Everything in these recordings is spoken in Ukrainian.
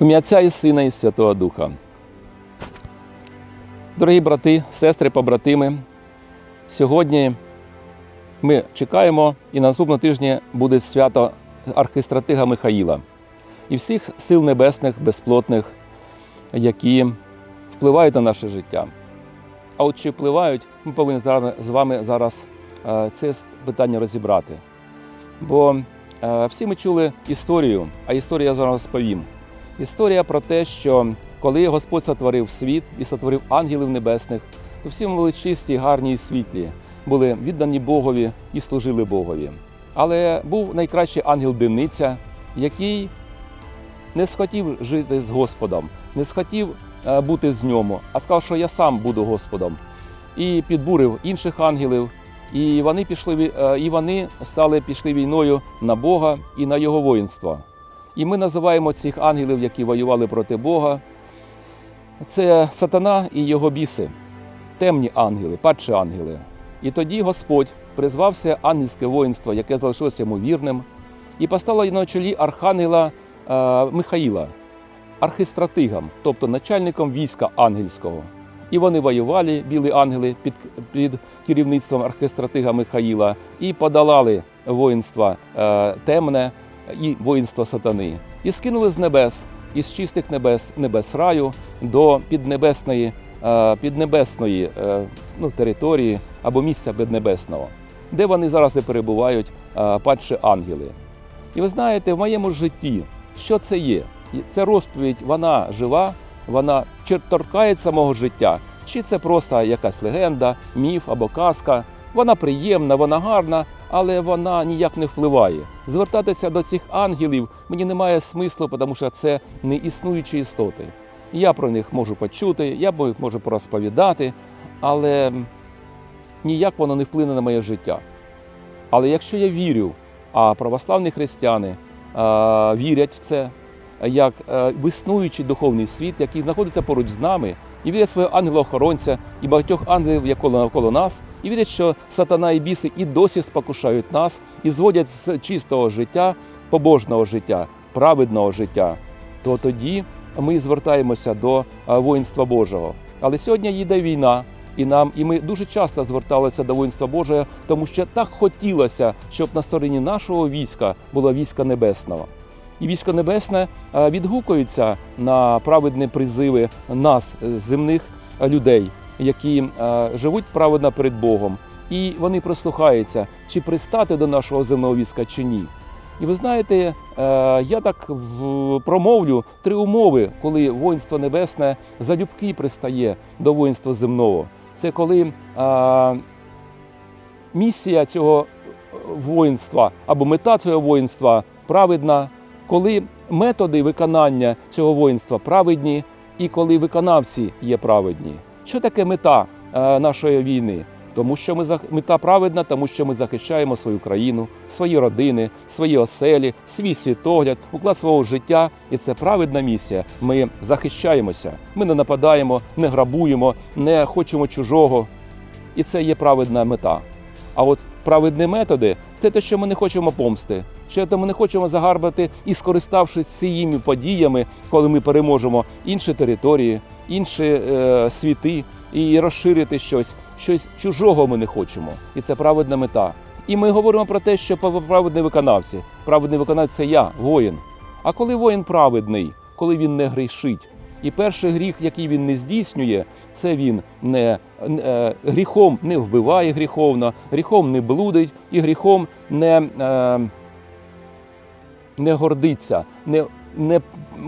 Ім'я Отця і Сина і Святого Духа. Дорогі брати, сестри, побратими, сьогодні ми чекаємо, і на наступному тижні буде свято архистратига Михаїла і всіх сил небесних, безплотних, які впливають на наше життя. А от чи впливають, ми повинні з вами- зараз е, це питання розібрати. Бо е, всі ми чули історію, а історію я зараз розповім. Історія про те, що коли Господь сотворив світ і сотворив ангелів небесних, то всі були чисті, гарні і світлі, були віддані Богові і служили Богові. Але був найкращий ангел Дениця, який не схотів жити з Господом, не схотів е, бути з ньому, а сказав, що я сам буду Господом. І підбурив інших ангелів, і вони пішли е, і вони стали пішли війною на Бога і на його воїнство. І ми називаємо цих ангелів, які воювали проти Бога. Це сатана і його біси, темні ангели, падші ангели. І тоді Господь призвався ангельське воїнство, яке залишилося йому вірним, і поставило на чолі архангела е, Михаїла, архистратигом, тобто начальником війська ангельського. І вони воювали, білі ангели, під, під керівництвом архистратига Михаїла, і подолали воїнство е, темне і воїнство сатани, і скинули з небес, із чистих небес, небес раю до піднебесної, е, піднебесної е, ну, території або місця піднебесного, де вони зараз і перебувають, е, падші ангели. І ви знаєте, в моєму житті, що це є? Це розповідь, вона жива, вона торкається мого життя, чи це просто якась легенда, міф або казка. Вона приємна, вона гарна, але вона ніяк не впливає. Звертатися до цих ангелів мені немає смислу, тому що це не існуючі істоти. Я про них можу почути, я можу порозповідати, але ніяк воно не вплине на моє життя. Але якщо я вірю, а православні християни а, вірять в це, як е, в існуючий духовний світ, який знаходиться поруч з нами, і вірять свого ангела-охоронця і багатьох ангелів які навколо нас, і вірять, що сатана і біси і досі спокушають нас і зводять з чистого життя, побожного життя, праведного життя, то тоді ми звертаємося до е, воїнства Божого. Але сьогодні йде війна, і нам, і ми дуже часто зверталися до воїнства Божого, тому що так хотілося, щоб на стороні нашого війська було військо небесного. І військо небесне е, відгукується на праведні призиви нас, е, земних е, людей, які живуть праведно перед Богом. І вони прислухаються, чи пристати до нашого земного війська, чи ні. І ви знаєте, я так промовлю три умови, коли воїнство небесне залюбки пристає до воїнства земного. Це коли місія цього воїнства або мета цього воїнства праведна, коли методи виконання цього воїнства праведні, і коли виконавці є праведні. Що таке мета е, нашої війни? Тому що ми мета праведна, тому що ми захищаємо свою країну, свої родини, свої оселі, свій світогляд, уклад свого життя. І це праведна місія. Ми захищаємося. Ми не нападаємо, не грабуємо, не хочемо чужого. І це є праведна мета. А от праведні методи це те, що ми не хочемо помсти, що ми не хочемо загарбати і скориставшись цими подіями, коли ми переможемо інші території, інші е, світи і розширити щось, щось чужого ми не хочемо. І це праведна мета. І ми говоримо про те, що праведні виконавці. Праведний виконавець це я, воїн. А коли воїн праведний, коли він не грішить. І перший гріх, який він не здійснює, це він не е, гріхом не вбиває гріховно, гріхом не блудить і гріхом не, е, не гордиться, не, не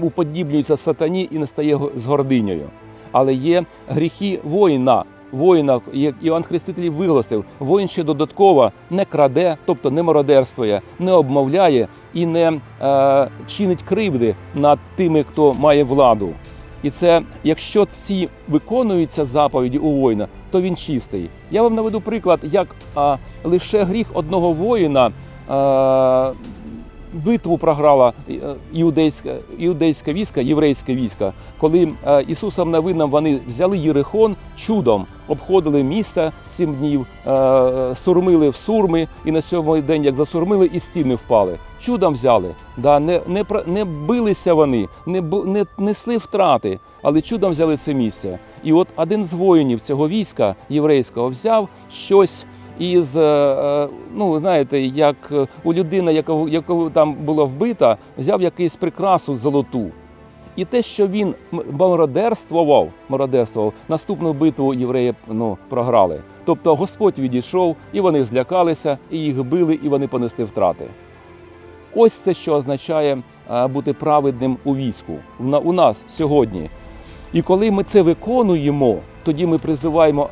уподібнюється сатані і не стає з гординею. Але є гріхи воїна. Воїна, як Іван Хреститель виголосив, воїн ще додатково не краде, тобто не мародерствує, не обмовляє і не е, чинить кривди над тими, хто має владу. І це, якщо ці виконуються заповіді у воїна, то він чистий. Я вам наведу приклад, як а, лише гріх одного воїна а, битву програла е, іудейська, іудейське військо, єврейське військо, коли е, Ісусом Навином вони взяли Єрихон чудом, обходили місто сім днів, е, сурмили в сурми, і на сьомий день, як засурмили, і стіни впали. Чудом взяли. Да, не, не, не билися вони, не, не несли втрати, але чудом взяли це місце. І от один з воїнів цього війська єврейського взяв щось із, е, е, ну знаєте, як е, у людини, якого, якого там було вбита, взяв якийсь прикрасу золоту. І те, що він мародерствував, мародерствував, наступну битву євреї ну, програли. Тобто Господь відійшов, і вони злякалися, і їх били, і вони понесли втрати. Ось це, що означає бути праведним у війську у нас сьогодні. І коли ми це виконуємо, тоді ми призиваємо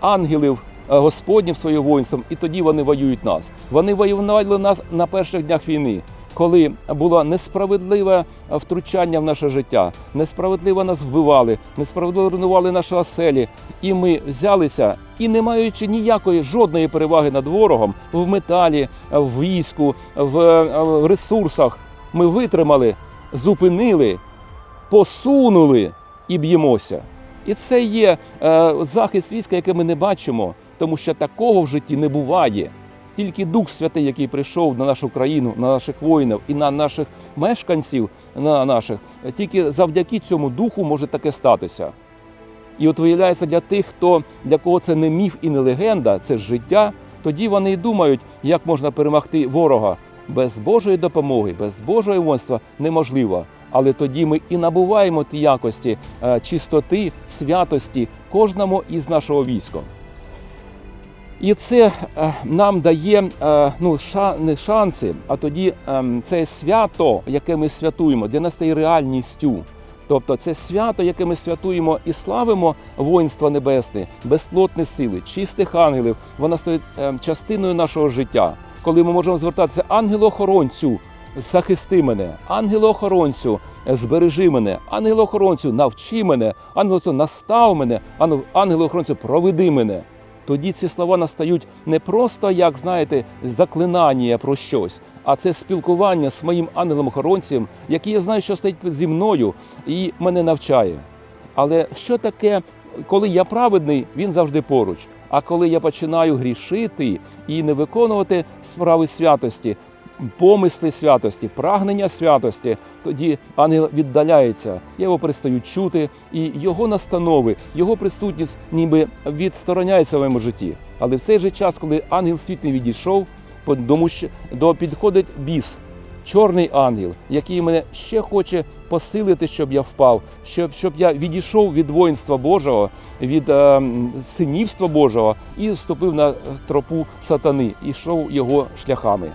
ангелів е, Господніх своїм воїнством, і тоді вони воюють нас. Вони воювали нас на перших днях війни, коли було несправедливе е, втручання в наше життя, несправедливо нас вбивали, несправедливо руйнували наші оселі. І ми взялися і не маючи ніякої жодної переваги над ворогом в металі, в війську, в е, ресурсах, ми витримали, зупинили, посунули і б'ємося. І це є е, захист війська, який ми не бачимо, тому що такого в житті не буває. Тільки Дух Святий, який прийшов на нашу країну, на наших воїнів і на наших мешканців, на наших, тільки завдяки цьому духу може таке статися. І от виявляється, для тих, хто для кого це не міф і не легенда, це життя, тоді вони й думають, як можна перемогти ворога. Без Божої допомоги, без Божого воїнства неможливо. Але тоді ми і набуваємо ті якості е, чистоти, святості кожному із нашого війська. І це е, нам дає е, ну, не шанси, а тоді е, це свято, яке ми святуємо, для нас стає реальністю. Тобто це свято, яке ми святуємо і славимо воїнства небесне, безплотні сили, чистих ангелів, вона стає е, частиною нашого життя. Коли ми можемо звертатися ангелу-охоронцю, захисти мене, ангелу-охоронцю, е, збережи мене, ангелу-охоронцю, навчи мене, ангелу-охоронцю, настав мене, ангел- ангелу-охоронцю, проведи мене. Тоді ці слова настають не просто як, знаєте, заклинання про щось, а це спілкування з моїм ангелом-охоронцем, який я знаю, що стоїть зі мною і мене навчає. Але що таке, коли я праведний, він завжди поруч. А коли я починаю грішити і не виконувати справи святості, помисли святості, прагнення святості, тоді ангел віддаляється. Я його перестаю чути, і його настанови, його присутність ніби відстороняється в моєму житті. Але в цей же час, коли ангел світлий відійшов, тому що до підходить біс. Чорний ангел, який мене ще хоче посилити, щоб я впав, щоб, щоб я відійшов від воїнства Божого, від е, синівства Божого і вступив на тропу сатани і йшов його шляхами.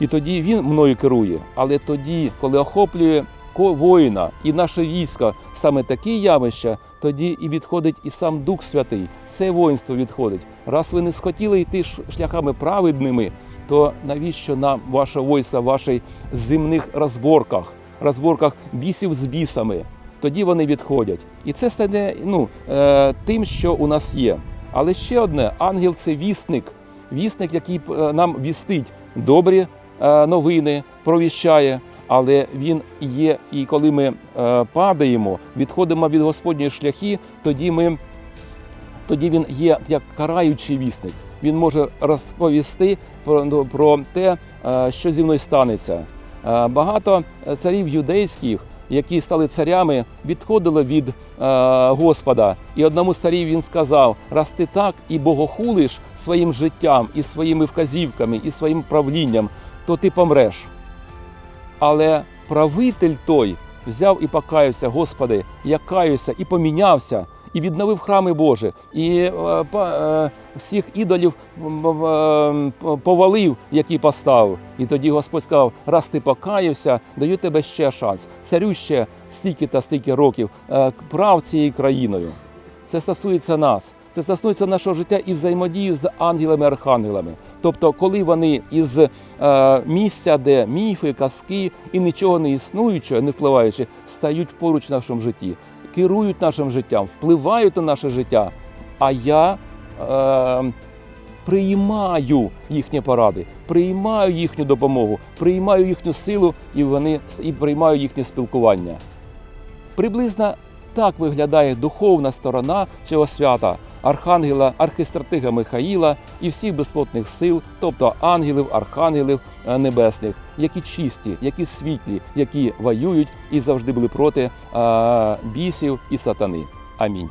І тоді він мною керує. Але тоді, коли охоплює воїна і наше військо саме такі явища, тоді і відходить і сам Дух Святий, все воїнство відходить. Раз ви не схотіли йти шляхами праведними, то навіщо нам ваше воїнство в ваших земних розборках, розборках бісів з бісами? Тоді вони відходять. І це стане ну, е, тим, що у нас є. Але ще одне: ангел це вісник, вісник, який е, нам вістить добрі новини, провіщає. Але він є, і коли ми е, падаємо, відходимо від Господньої шляхи, тоді ми тоді він є як караючий вісник. Він може розповісти про, ну, про те, е, що зі мною станеться. Е, Багато царів юдейських, які стали царями, відходили від е, Господа. І одному з царів він сказав: раз ти так і богохулиш своїм життям, і своїми вказівками, і своїм правлінням, то ти помреш. Але правитель той взяв і покаявся, Господи, я каюся і помінявся, і відновив храми Божі, і е, е, всіх ідолів е, повалив, які поставив. І тоді Господь сказав: раз ти покаявся, даю тебе ще шанс. Царю ще стільки та стільки років прав цією країною. Це стосується нас. Це стосується нашого життя і взаємодії з ангелами-архангелами. Тобто, коли вони із е, місця, де міфи, казки і нічого не існуючого, не впливаючи, стають поруч в нашому житті, керують нашим життям, впливають на наше життя. А я е, приймаю їхні поради, приймаю їхню допомогу, приймаю їхню силу і вони і приймаю їхнє спілкування. Приблизно так виглядає духовна сторона цього свята архангела, архистратига Михаїла і всіх безплотних сил, тобто ангелів, архангелів е, небесних, які чисті, які світлі, які воюють і завжди були проти е, бісів і сатани. Амінь.